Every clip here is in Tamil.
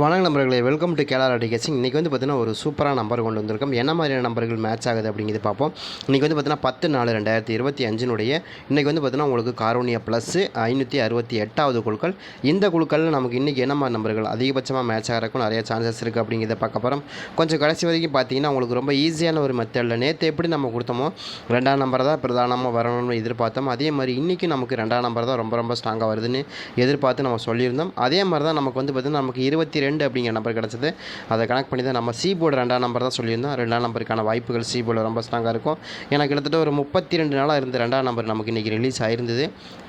வணக்க நண்பர்களே வெல்கம் டு கேலார் அடிகேசிங் இன்றைக்கி வந்து பார்த்தீங்கன்னா ஒரு சூப்பரான நம்பர் கொண்டு வந்திருக்கோம். என்ன மாதிரியான நம்பர்கள் மேட்ச் ஆகுது அப்படிங்கிறது பார்ப்போம். இன்றைக்கி வந்து பார்த்தீங்கன்னா பத்து நாலு ரெண்டாயிரத்தி இருபத்தி அஞ்சினுடைய இன்றைக்கி வந்து பார்த்தீங்கன்னா உங்களுக்கு காரோனியா ப்ளஸ் ஐநூற்றி அறுபத்தி எட்டாவது குழுக்கள். இந்த குழுக்களில் நமக்கு இன்றைக்கி என்ன மாதிரி நம்பர்கள் அதிகபட்சமாக மேட்ச் ஆகிறக்கும் நிறைய சான்சஸ் இருக்குது அப்படிங்கிறத பார்க்க போகிறோம் கொஞ்சம் கடைசி வரைக்கும் பார்த்தீங்கன்னா உங்களுக்கு ரொம்ப ஈஸியான ஒரு மெத்தடில் நேற்று எப்படி நம்ம கொடுத்தோமோ ரெண்டாம் நம்பர் தான் பிரதானமாக வரணும்னு எதிர்பார்த்தோம். அதே மாதிரி இன்றைக்கி நமக்கு ரெண்டாம் நம்பர் தான் ரொம்ப ரொம்ப ஸ்ட்ராங்காக வருதுன்னு எதிர்பார்த்து நம்ம சொல்லியிருந்தோம். அதே மாதிரி தான் நமக்கு வந்து பார்த்திங்கன்னா நமக்கு இருபத்தி ரெண்டு அப்படிங்கிற நம்பர் கிடச்சிது. அதை கனெக்ட் பண்ணி தான் நம்ம சி போர்டு ரெண்டாம் நம்பர் தான் சொல்லியிருந்தோம். ரெண்டாம் நம்பருக்கான வாய்ப்புகள் சி போர்டில் ரொம்ப ஸ்ட்ராங்காக இருக்கும். ஏன்னா கிட்டத்தட்ட ஒரு முப்பத்தி ரெண்டு நாளாக இருந்த ரெண்டாம் நம்பர் நமக்கு இன்றைக்கி ரிலீஸ் ஆயிருந்தது.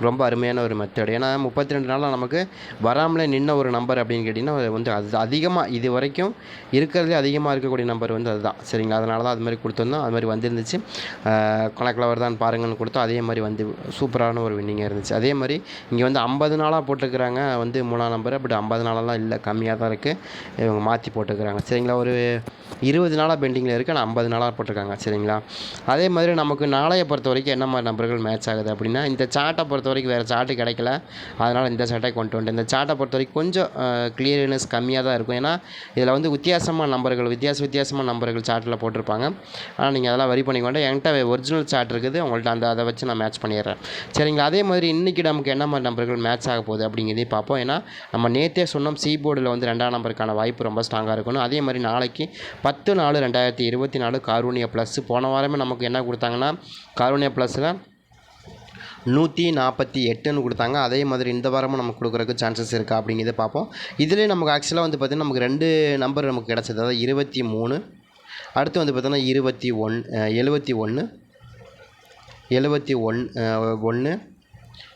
ரொம்ப அருமையான ஒரு மெத்தட் ஏன்னா முப்பத்தி ரெண்டு நாளாக நமக்கு வராமலே நின்ன ஒரு நம்பர் அப்படின்னு கேட்டிங்கன்னா அது வந்து அது அதிகமாக இது வரைக்கும் இருக்கிறதுலே அதிகமாக இருக்கக்கூடிய நம்பர் வந்து அதுதான். சரிங்களா? அதனால தான் அது மாதிரி கொடுத்துருந்தோம். அது மாதிரி வந்துருந்துச்சு. கணக்கில் வருதான்னு பாருங்கன்னு கொடுத்தோம். அதே மாதிரி வந்து சூப்பரான ஒரு வின்னிங்காக இருந்துச்சு. அதே மாதிரி இங்கே வந்து ஐம்பது நாளாக போட்டிருக்கிறாங்க வந்து மூணாம் நம்பர் பட் ஐம்பது நாளெல்லாம் இல்லை. கம்மியாக தான் இருக்குது இவங்க மாற்றி போட்டுக்கிறாங்க. சரிங்களா? ஒரு இருபது நாளாக பெண்டிங்கில் இருக்குது ஆனால் ஐம்பது நாளாக போட்டிருக்காங்க. சரிங்களா? அதே மாதிரி நமக்கு நாளையை பொறுத்த வரைக்கும் என்ன மாதிரி நம்பர்கள் மேட்ச் ஆகுது அப்படின்னா இந்த சார்ட்டை பொறுத்த வரைக்கும் வேறு சார்ட்டு கிடைக்கல. அதனால் இந்த சார்ட்டை கொண்டு வந்துட்டு இந்த சார்ட்டை பொறுத்த வரைக்கும் கொஞ்சம் கிளியர்னஸ் கம்மியாக தான் இருக்கும். ஏன்னா இதில் வந்து வித்தியாசமான நம்பர்கள் வித்தியாச வித்தியாசமான நம்பர்கள் சார்ட்டில் போட்டிருப்பாங்க. ஆனால் நீங்கள் அதெல்லாம் வரி பண்ணிக்கொண்டு என்கிட்ட ஒரிஜினல் சார்ட் இருக்குது. உங்கள்கிட்ட அந்த அதை வச்சு நான் மேட்ச் பண்ணிடுறேன். சரிங்களா? அதே மாதிரி இன்றைக்கி நமக்கு என்ன மாதிரி நம்பர்கள் மேட்ச் ஆக போகுது அப்படிங்கிறதையும் பார்ப்போம். ஏன்னா நம்ம நேற்றே சொன்னோம் சி போர்டில் வந்து ரெண்டாம் நம்பருக்கான வாய்ப்பு ரொம்ப ஸ்ட்ராங்காக இருக்கணும். அதே மாதிரி நாளைக்கு பத்து நாலு ரெண்டாயிரத்தி இருபத்தி நாலு கார்வூனியா ப்ளஸ் போன வாரமே நமக்கு என்ன கொடுத்தாங்கன்னா கார்வூனியா ப்ளஸில் நூற்றி நாற்பத்தி எட்டுன்னு கொடுத்தாங்க. அதே மாதிரி இந்த வாரமும் நமக்கு கொடுக்குறதுக்கு சான்சஸ் இருக்கா அப்படிங்கிறத பார்ப்போம். இதுலேயே நமக்கு ஆக்சுவலாக வந்து பார்த்திங்கன்னா நமக்கு ரெண்டு நம்பர் நமக்கு கிடச்சது. அதாவது இருபத்தி மூணு அடுத்து வந்து பார்த்தோன்னா இருபத்தி ஒன் எழுபத்தி ஒன்று எழுபத்தி ஒன் ஒன்று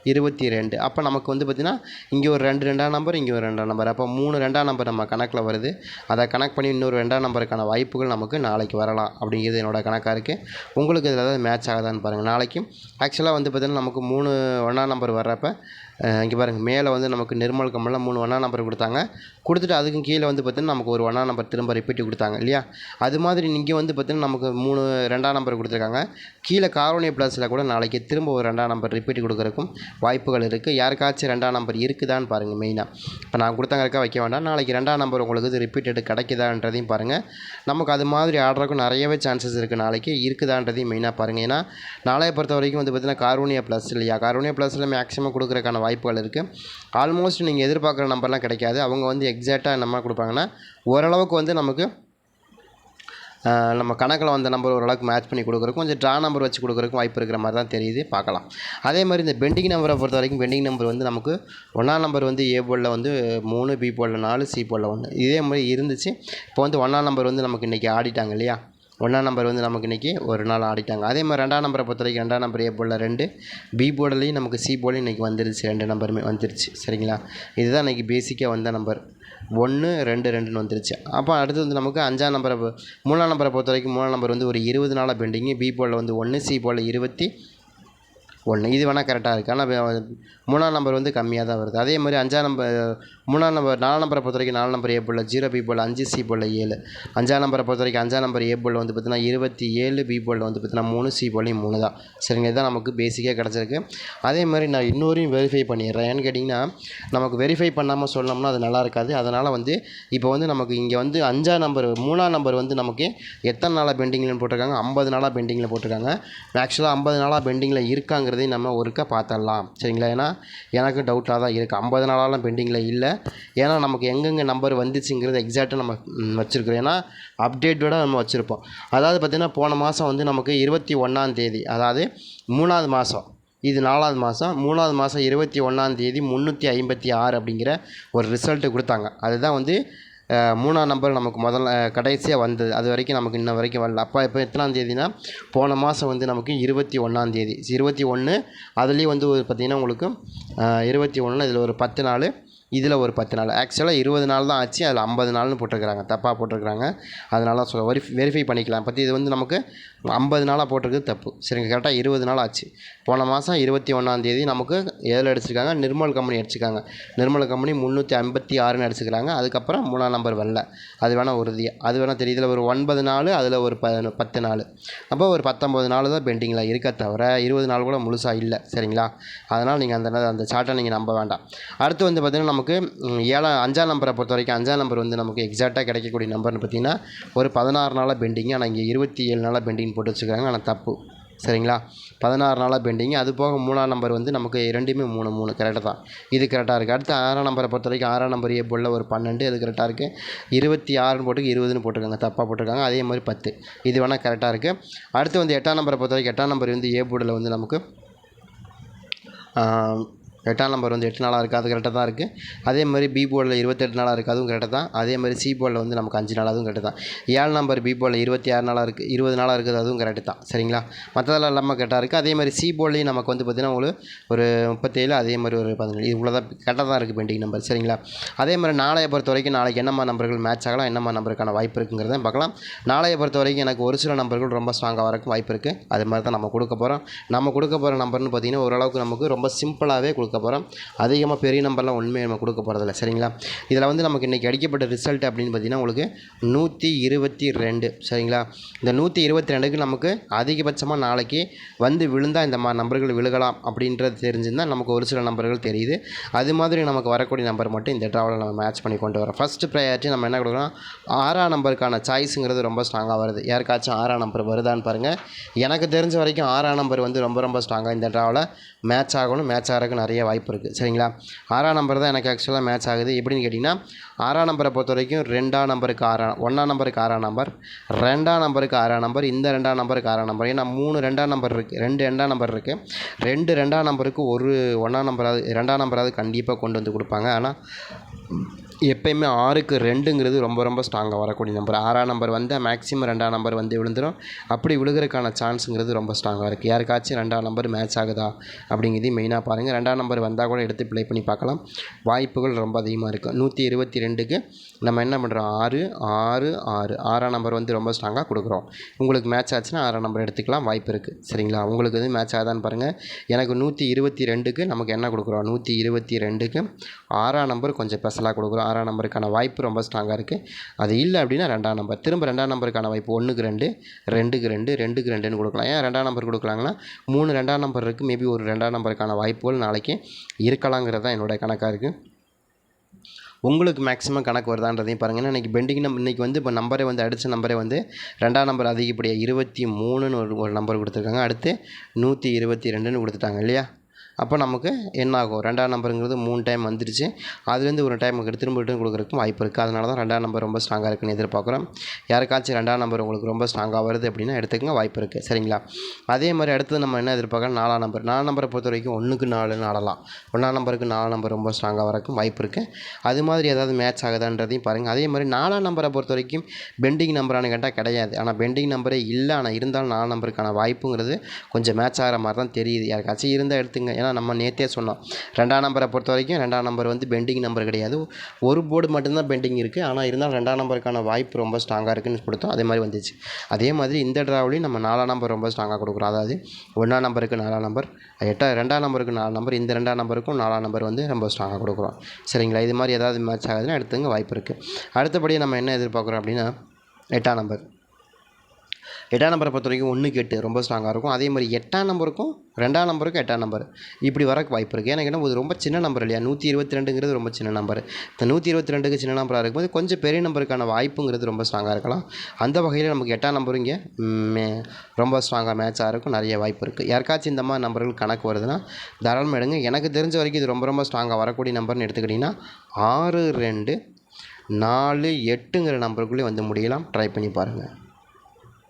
இருபத்தி ரெண்டு அப்போ நமக்கு வந்து பார்த்திங்கன்னா இங்கே ஒரு ரெண்டு ரெண்டாம் நம்பர் இங்கே ஒரு ரெண்டாம் நம்பர் அப்போ மூணு ரெண்டாம் நம்பர் நம்ம கணக்கில் வருது. அதை கனெக்ட் பண்ணி இன்னொரு ரெண்டாம் நம்பருக்கான வாய்ப்புகள் நமக்கு நாளைக்கு வரலாம் அப்படிங்கிறது என்னோடய கணக்காக இருக்குது உங்களுக்கு இதில் ஏதாவது மேட்ச் ஆகுதான்னு பாருங்கள் நாளைக்கும் ஆக்சுவலாக வந்து பார்த்திங்கன்னா நமக்கு மூணு ஒன்றாம் நம்பர் வர்றப்போ இங்கே பாருங்கள் மேலே வந்து நமக்கு நிர்மல் கமலில் மூணு ஒன்றா நம்பர் கொடுத்தாங்க. கொடுத்துட்டு அதுக்கும் கீழே வந்து பார்த்திங்கன்னா நமக்கு ஒரு ஒன்றா நம்பர் திரும்ப ரிப்பீட் கொடுத்தாங்க இல்லையா? அது மாதிரி இங்கே வந்து பார்த்திங்கன்னா நமக்கு மூணு ரெண்டாம் நம்பர் கொடுத்துருக்காங்க. கீழே காரோனிய ப்ளஸில் கூட நாளைக்கு திரும்ப ஒரு ரெண்டாம் நம்பர் ரிப்பீட் கொடுக்குறக்கும் வாய்ப்புகள் இருக்குது யாருக்காச்சும் ரெண்டாம் நம்பர் இருக்குதான்னு பாருங்கள் மெயினாக இப்போ நான் கொடுத்தாங்கறக்கா வைக்க வேண்டாம். நாளைக்கு ரெண்டாம் நம்பர் உங்களுக்கு இது ரிப்பீட்டட் கிடைக்குதான்றதையும் பாருங்கள் நமக்கு அது மாதிரி ஆடுறதுக்கும் நிறையவே சான்சஸ் இருக்குது நாளைக்கு இருக்குதான்றதையும் மெயினாக பாருங்கள் ஏன்னா நாளைய பொறுத்த வரைக்கும் வந்து பார்த்திங்கன்னா காரோனியா ப்ளஸ் இல்லையா? காரோனியா ப்ளஸில் மேக்ஸிமம் கொடுக்குறக்கான வாய்ப்புகள் இருக்குது ஆல்மோஸ்ட் நீங்கள் எதிர்பார்க்குற நம்பர்லாம் கிடைக்காது. அவங்க வந்து எக்ஸாக்டாக நம்ம கொடுப்பாங்கன்னா ஓரளவுக்கு வந்து நமக்கு நம்ம கணக்கில் வந்த நம்பர் ஓரளவுக்கு மேட்ச் பண்ணி கொடுக்குறக்கும் கொஞ்சம் ட்ரா நம்பர் வச்சு கொடுக்குறக்கும் வாய்ப்பு இருக்கிற மாதிரி தான் தெரியுது. பார்க்கலாம். அதே மாதிரி இந்த பெண்டிங் நம்பரை பொறுத்த வரைக்கும் பெண்டிங் நம்பர் வந்து நமக்கு ஒன்றாம் நம்பர் வந்து ஏ போர்டில் வந்து மூணு பி போர்டில் நாலு சி போர்டில் ஒன்று இதே மாதிரி இருந்துச்சு. இப்போ வந்து ஒன்றாம் நம்பர் வந்து நமக்கு இன்றைக்கி ஆடிட்டாங்க இல்லையா? ஒன்றாம் நம்பர் வந்து நமக்கு இன்றைக்கி ஒரு நாள் ஆடிட்டாங்க. அதே மாதிரி ரெண்டாம் நம்பரை பொறுத்த வரைக்கும் ரெண்டாம் நம்பர் ஏ போர்டில் ரெண்டு பி போர்டிலையும் நமக்கு சி போர்டில் இன்றைக்கி வந்துருச்சு. ரெண்டு நம்பருமே வந்துருச்சு. சரிங்களா? இதுதான் இன்றைக்கி பேசிக்காக வந்த நம்பர் ஒன்று ரெண்டு ரெண்டுன்னு வந்துருச்சு. அப்போ அடுத்து வந்து நமக்கு அஞ்சாம் நம்பரை மூணாம் நம்பரை பொறுத்த வரைக்கும் மூணாம் நம்பர் வந்து ஒரு இருபது நாளாக பெண்டிங்கு பி போலில் வந்து ஒன்று சி போலில் இருபத்தி ஒன்று இது வேணால் கரெக்டாக இருக்குது ஆனால் மூணாம் நம்பர் வந்து கம்மியாக தான் வருது. அதே மாதிரி அஞ்சாம் நம்பர் மூணாம் நம்பர் நாலாம் நம்பரை பொறுத்த வரைக்கும் நாலு நம்பர் ஏ போல் ஜீரோ பி போல் அஞ்சு சி போல் ஏழு. அஞ்சாம் நம்பரை பொறுத்த வரைக்கும் அஞ்சாம் நம்பர் ஏ போல் வந்து பார்த்தீங்கன்னா இருபத்தி ஏழு பி போல் வந்து பார்த்தீங்கன்னா மூணு சி போலையும் மூணு தான். சரிங்க இதுதான் நமக்கு பேசிக்காக கிடச்சிருக்கு. அதே மாதிரி நான் இன்னொரையும் வெரிஃபை பண்ணிடுறேன். ஏன்னு கேட்டிங்கன்னா நமக்கு வெரிஃபை பண்ணாமல் சொன்னோம்னா அது நல்லா இருக்காது. அதனால் வந்து இப்போ வந்து நமக்கு இங்கே வந்து அஞ்சாம் நம்பர் மூணாம் நம்பர் வந்து நமக்கு எத்தனை நாளாக பெண்டிங்கில் போட்டிருக்காங்க? ஐம்பது நாளாக பெண்டிங்கில் போட்டிருக்காங்க. ஆக்சுவலாக ஐம்பது நாளாக பெண்டிங்கில் இருக்காங்க அப்படிங்கிறதையும் நம்ம ஒருக்கா பார்த்துடலாம். சரிங்களா? ஏன்னா எனக்கும் டவுட்டாக தான் இருக்குது ஐம்பது நாளாலாம் பெண்டிங்கில் இல்லை. ஏன்னா நமக்கு எங்கெங்கே நம்பர் வந்துச்சுங்கிறது எக்ஸாக்டாக நம்ம வச்சுருக்கிறோம். ஏன்னா அப்டேட்டோட நம்ம வச்சுருப்போம். அதாவது பார்த்திங்கன்னா போன மாதம் வந்து நமக்கு இருபத்தி ஒன்றாம் தேதி அதாவது மூணாவது மாதம் இது நாலாவது மாதம் மூணாவது மாதம் இருபத்தி ஒன்றாந்தேதி முந்நூற்றி ஐம்பத்தி ஆறு அப்படிங்கிற ஒரு ரிசல்ட்டு கொடுத்தாங்க. அதுதான் வந்து மூணாம் நம்பர் நமக்கு முதல்ல கடைசியாக வந்தது. அது வரைக்கும் நமக்கு இன்ன வரைக்கும் வரல. அப்போ இப்போ எத்தனாம் தேதினா போன மாதம் வந்து நமக்கு இருபத்தி ஒன்றாந்தேதி இருபத்தி ஒன்று அதுலேயும் வந்து ஒரு பார்த்திங்கன்னா உங்களுக்கு இருபத்தி ஒன்றில் இதில் ஒரு பத்து நாள் இதில் ஒரு பத்து நாள். ஆக்சுவலாக இருபது நாள் தான் ஆச்சு. அதில் ஐம்பது நாள்னு போட்டிருக்கிறாங்க. தப்பாக போட்டிருக்கிறாங்க. அதனால சொல்ல வெரி வெரிஃபை பண்ணிக்கலாம். பற்றி இது வந்து நமக்கு ஐம்பது நாளாக போட்டிருக்குது தப்பு. சரிங்க கரெக்டாக இருபது நாள் ஆச்சு. போன மாதம் இருபத்தி ஒன்றாந்தேதி நமக்கு எதில் அடிச்சிருக்காங்க. நிர்மல் கம்பெனி அடிச்சிருக்காங்க. நிர்மல் கம்பெனி முந்நூற்றி ஐம்பத்தி ஆறுன்னு அடிச்சுக்கிறாங்க அதுக்கப்புறம் மூணாம் நம்பர் வரல. அது வேணால் உறுதியாக அது வேணால் தெரியுது. இதில் ஒரு ஒன்பது நாள் அதில் ஒரு ப பத்து நாள். அப்போ ஒரு பத்தொம்பது நாள் தான் பெண்டிங்கில் இருக்க தவிர இருபது நாள் கூட முழுசாக இல்லை. சரிங்களா? அதனால் நீங்கள் அந்த அந்த சார்ட்டை நீங்கள் நம்ப வேண்டாம். அடுத்து வந்து பார்த்திங்கன்னா நம்ம நமக்கு ஏழாம் ஏழா அஞ்சாம் நம்பரை பொறுத்த வரைக்கும் அஞ்சாம் நம்பர் வந்து நமக்கு எக்ஸாக்டாக கிடைக்கக்கூடிய நம்பர்னு பார்த்தீங்கன்னா ஒரு பதினாறு நாளாக பெண்டிங் ஆனால் இங்கே இருபத்தி ஏழு நாளாக பெண்டிங் போட்டு வச்சுருக்காங்க ஆனால் தப்பு. சரிங்களா? பதினாறு நாளாக பெண்டிங் அது போக மூணாம் நம்பர் வந்து நமக்கு ரெண்டுமே மூணு மூணு கரெக்டாக தான். இது கரெக்டாக இருக்குது அடுத்து ஆறாம் நம்பரை பொறுத்த வரைக்கும் ஆறாம் நம்பர் ஏ போலில் ஒரு பன்னெண்டு அது கரெக்டாக இருக்குது இருபத்தி ஆறுன்னு போட்டு இருபதுன்னு போட்டிருக்காங்க தப்பாக போட்டிருக்காங்க அதே மாதிரி பத்து. இது வேணால் கரெக்டாக இருக்குது அடுத்து வந்து எட்டாம் நம்பரை பொறுத்த வரைக்கும் எட்டாம் நம்பர் வந்து ஏ போர்டில் வந்து நமக்கு எட்டாம் நம்பர் வந்து எட்டு நாளாக இருக்குது அது கரெக்டாக தான் இருக்குது அதே மாதிரி பி போர்டில் இருபத்தெட்டு நாளாக இருக்குது அதுவும் கரெக்டாக தான். அதே மாதிரி சி போர்டில் வந்து நமக்கு அஞ்சு நாள் அதுவும் கரெக்டாக தான். ஏழு நம்பர் பி போர்டில் இருபத்தி ஆறு நாளாக இருக்குது இருபது நாளாக இருக்குது அதுவும் கரெக்டு தான். சரிங்களா? மற்றதெல்லாம் இல்லாமல் கரெக்டாக இருக்குது அதே மாதிரி சி போர்ட்லேயும் நமக்கு வந்து பார்த்திங்கன்னா உங்களுக்கு ஒரு முப்பத்தேழு அதே மாதிரி ஒரு பதினேழு இது இவ்வளோ தான் கரெக்டாக தான் இருக்குது பெண்டிங் நம்பர் சரிங்களா? அதே மாதிரி நாளைய பொறுத்த வரைக்கும் நாளைக்கு என்னம்மா நம்பர்கள் மேட்ச் ஆகலாம் என்னம்மா நம்பருக்கான வாய்ப்பு இருக்குங்கிறத பார்க்கலாம். நாளைய பொறுத்த வரைக்கும் எனக்கு ஒரு சில நம்பர்கள் ரொம்ப ஸ்ட்ராங்காக வரக்கும் வாய்ப்பு இருக்குது அது மாதிரி தான் நம்ம கொடுக்க போகிறோம் நம்ம கொடுக்க போகிற நம்பர்னு பார்த்தீங்கன்னா ஓரளவுக்கு நமக்கு ரொம்ப சிம்பிளாகவே கொடுக்க போகிறோம் அதிகமாக பெரிய நம்பர்லாம் உண்மையை நம்ம கொடுக்க போகிறதில்ல சரிங்களா? இதில் வந்து நமக்கு இன்றைக்கி அடிக்கப்பட்ட ரிசல்ட் அப்படின்னு பார்த்தீங்கன்னா உங்களுக்கு நூற்றி இருபத்தி ரெண்டு. சரிங்களா? இந்த நூற்றி இருபத்தி ரெண்டுக்கு நமக்கு அதிகபட்சமாக நாளைக்கு வந்து விழுந்தால் இந்த மாதிரி நம்பர்கள் விழுகலாம் அப்படின்றது தெரிஞ்சிருந்தால் நமக்கு ஒரு சில நம்பர்கள் தெரியுது. அது மாதிரி நமக்கு வரக்கூடிய நம்பர் மட்டும் இந்த ட்ராவலில் நம்ம மேட்ச் பண்ணி கொண்டு வரோம் ஃபஸ்ட்டு ப்ரையாரிட்டி நம்ம என்ன கொடுக்குறோம்? ஆறாம் நம்பருக்கான சாய்ஸுங்கிறது ரொம்ப ஸ்ட்ராங்காக வருது. யாருக்காச்சும் ஆறாம் நம்பர் வருதான்னு பாருங்கள் எனக்கு தெரிஞ்ச வரைக்கும் ஆறாம் நம்பர் வந்து ரொம்ப ரொம்ப ஸ்ட்ராங்காக இந்த ட்ராவில் மேட்ச் ஆகணும். மேட்ச் ஆகிறதுக்கு நிறைய வாய்ப்பு இருக்குது. சரிங்களா? ஆறாம் நம்பர் தான் எனக்கு ஆக்சுவலாக மேட்ச் ஆகுது. எப்படின்னு கேட்டிங்கன்னா ஆறாம் நம்பரை பொறுத்த வரைக்கும் ரெண்டாம் நம்பருக்கு ஆறாம் ஒன்றாம் நம்பருக்கு ஆறாம் நம்பர் ரெண்டாம் நம்பருக்கு ஆறாம் நம்பர் இந்த ரெண்டாம் நம்பருக்கு ஆறாம் நம்பர் ஏன்னா மூணு ரெண்டாம் நம்பர் இருக்குது ரெண்டு ரெண்டாம் நம்பர் இருக்குது ரெண்டு ரெண்டாம் நம்பருக்கு ஒரு ஒன்றாம் நம்பராவது ரெண்டாம் நம்பராவது கண்டிப்பாக கொண்டு வந்து கொடுப்பாங்க. ஆனால் எப்பயுமே ஆறுக்கு ரெண்டுங்கிறது ரொம்ப ரொம்ப ஸ்ட்ராங்காக வரக்கூடிய நம்பர் ஆறாம் நம்பர் வந்தால் மேக்ஸிமம் ரெண்டாம் நம்பர் வந்து விழுந்துடும் அப்படி விழுகிறதுக்கான சான்ஸுங்கிறது ரொம்ப ஸ்ட்ராங்காக இருக்குது யாருக்காச்சும் ரெண்டாம் நம்பர் மேட்ச் ஆகுதா அப்படிங்கிறதையும் மெயினாக பாருங்கள் ரெண்டாம் நம்பர் வந்தால் கூட எடுத்து ப்ளே பண்ணி பார்க்கலாம். வாய்ப்புகள் ரொம்ப அதிகமாக இருக்குது நூற்றி இருபத்தி ரெண்டுக்கு நம்ம என்ன பண்ணுறோம் ஆறு ஆறு ஆறு. ஆறாம் நம்பர் வந்து ரொம்ப ஸ்ட்ராங்காக கொடுக்குறோம். உங்களுக்கு மேட்ச் ஆச்சுன்னா ஆறாம் நம்பர் எடுத்துக்கலாம். வாய்ப்பு இருக்குது சரிங்களா? உங்களுக்கு வந்து மேட்ச் ஆகுதான்னு பாருங்கள் எனக்கு நூற்றி இருபத்தி ரெண்டுக்கு நமக்கு என்ன கொடுக்குறோம்? நூற்றி இருபத்தி ரெண்டுக்கு ஆறாம் நம்பர் கொஞ்சம் ஸ்பெஷலாக கொடுக்குறோம். ஆறாம் நம்பருக்கான வாய்ப்பு ரொம்ப ஸ்ட்ராங்காக இருக்குது அது இல்லை அப்படின்னா ரெண்டாம் நம்பர். திரும்ப ரெண்டாம் நம்பருக்கான வாய்ப்பு ஒன்றுக்கு ரெண்டு ரெண்டுக்கு ரெண்டு ரெண்டுக்கு ரெண்டுன்னு கொடுக்கலாம். ஏன் ரெண்டாம் நம்பர் கொடுக்கலாங்கன்னா மூணு ரெண்டாம் நம்பர் இருக்குது மேபி ஒரு ரெண்டாம் நம்பருக்கான வாய்ப்புகள் நாளைக்கு இருக்கலாங்கிறது தான் என்னோட கணக்காக இருக்குது உங்களுக்கு மேக்ஸிமம் கணக்கு வருதான்றதையும் பாருங்கள் ஏன்னா இன்றைக்கி பெண்டிங் நம்பர் இன்றைக்கி வந்து இப்போ நம்பரே வந்து அடித்த நம்பரே வந்து ரெண்டாம் நம்பர் அதிகப்படியாக இருபத்தி மூணுன்னு ஒரு ஒரு நம்பர் கொடுத்துருக்காங்க. அடுத்து நூற்றி இருபத்தி ரெண்டுன்னு கொடுத்துட்டாங்க இல்லையா? அப்போ நமக்கு என்ன ஆகும் ரெண்டாம் நம்பருங்கிறது மூணு டைம் வந்துடுச்சு அதுலேருந்து ஒரு டைம் திரும்ப ரிட்டர்ன் கொடுக்குறதுக்கும் வாய்ப்பு இருக்குது அதனால தான் ரெண்டாம் நம்பர் ரொம்ப ஸ்ட்ராங்காக இருக்குன்னு எதிர்பார்க்குறோம். யாருக்காச்சும் ரெண்டாம் நம்பர் உங்களுக்கு ரொம்ப ஸ்ட்ராங்காக வருது அப்படின்னா எடுத்துக்கங்க வாய்ப்பு இருக்குது சரிங்களா? அதே மாதிரி அடுத்தது நம்ம என்ன எதிர்பார்க்கலாம்? நாலாம் நம்பர் நாலாம் நம்பரை பொறுத்த வரைக்கும் ஒன்றுக்கு நாலுன்னு ஆடலாம் ஒன்றாம் நம்பருக்கு நாலாம் நம்பர் ரொம்ப ஸ்ட்ராங்காக வரக்கும் வாய்ப்பு இருக்குது அது மாதிரி ஏதாவது மேட்ச் ஆகுதான்றதையும் பாருங்கள் அதே மாதிரி நாலாம் நம்பரை பொறுத்த வரைக்கும் பெண்டிங் நம்பரானு கேட்டால் கிடையாது. ஆனால் பெண்டிங் நம்பரே இல்லை ஆனால் இருந்தாலும் நாலாம் நம்பருக்கான வாய்ப்புங்கிறது கொஞ்சம் மேட்ச் ஆகிற மாதிரி தான் தெரியுது. யாருக்காச்சும் இருந்தால் எடுத்துங்க ஏன்னா நம்ம நேற்றே சொன்னோம். ரெண்டாம் நம்பரை பொறுத்த வரைக்கும் ரெண்டாம் நம்பர் வந்து பெண்டிங் நம்பர் கிடையாது. ஒரு போர்டு மட்டும்தான் பெண்டிங் இருக்குது ஆனால் இருந்தாலும் ரெண்டாம் நம்பருக்கான வாய்ப்பு ரொம்ப ஸ்ட்ராங்காக இருக்குன்னு கொடுத்தோம். அதே மாதிரி வந்துச்சு. அதே மாதிரி இந்த ட்ராவலையும் நம்ம நாலாம் நம்பர் ரொம்ப ஸ்ட்ராங்காக கொடுக்குறோம். அதாவது ஒன்றாம் நம்பருக்கு நாலாம் நம்பர் எட்டா ரெண்டாம் நம்பருக்கு நாலு நம்பர் இந்த ரெண்டாம் நம்பருக்கும் நாலாம் நம்பர் வந்து ரொம்ப ஸ்ட்ராங்காக கொடுக்குறோம். சரிங்களா? இது மாதிரி ஏதாவது மேட்ச் ஆகுதுன்னா எடுத்துங்க. வாய்ப்பு இருக்குது அடுத்தபடி நம்ம என்ன எதிர்பார்க்குறோம் அப்படின்னா எட்டாம் நம்பர். எட்டாம் நம்பரை பொறுத்த வரைக்கும் ஒன்றுக்கு எட்டு ரொம்ப ஸ்ட்ராங்காக இருக்கும். அதே மாதிரி எட்டாம் நம்பருக்கும் ரெண்டாம் நம்பருக்கும் எட்டாம் நம்பர். இப்படி வரக்கு வாய்ப்பு இருக்குது ஏன்னா கேட்டால் இது ரொம்ப சின்ன நம்பர் இல்லையா? நூற்றி இருபத்தி ரெண்டுங்கிறது ரொம்ப சின்ன நம்பர். இந்த நூற்றி இருபத்தி ரெண்டுக்கு சின்ன நம்பராக இருக்கும்போது கொஞ்சம் பெரிய நம்பருக்கான வாய்ப்புங்கிறது ரொம்ப ஸ்ட்ராங்காக இருக்கலாம். அந்த வகையில் நமக்கு எட்டாம் நம்பரும் இங்கே மே- ரொம்ப ஸ்ட்ராங்காக மேட்சாக இருக்கும். நிறைய வாய்ப்பு இருக்குது யாருக்காச்சும் இந்த மாதிரி நம்பர்கள் கணக்கு வருதுன்னா தாராளமாக எடுங்க. எனக்கு தெரிஞ்ச வரைக்கும் இது ரொம்ப ரொம்ப ஸ்ட்ராங்காக வரக்கூடிய நம்பர்னு எடுத்துக்கிட்டிங்கன்னா ஆறு ரெண்டு நாலு எட்டுங்கிற நம்பருக்குள்ளே வந்து முடியலாம். ட்ரை பண்ணி பாருங்கள்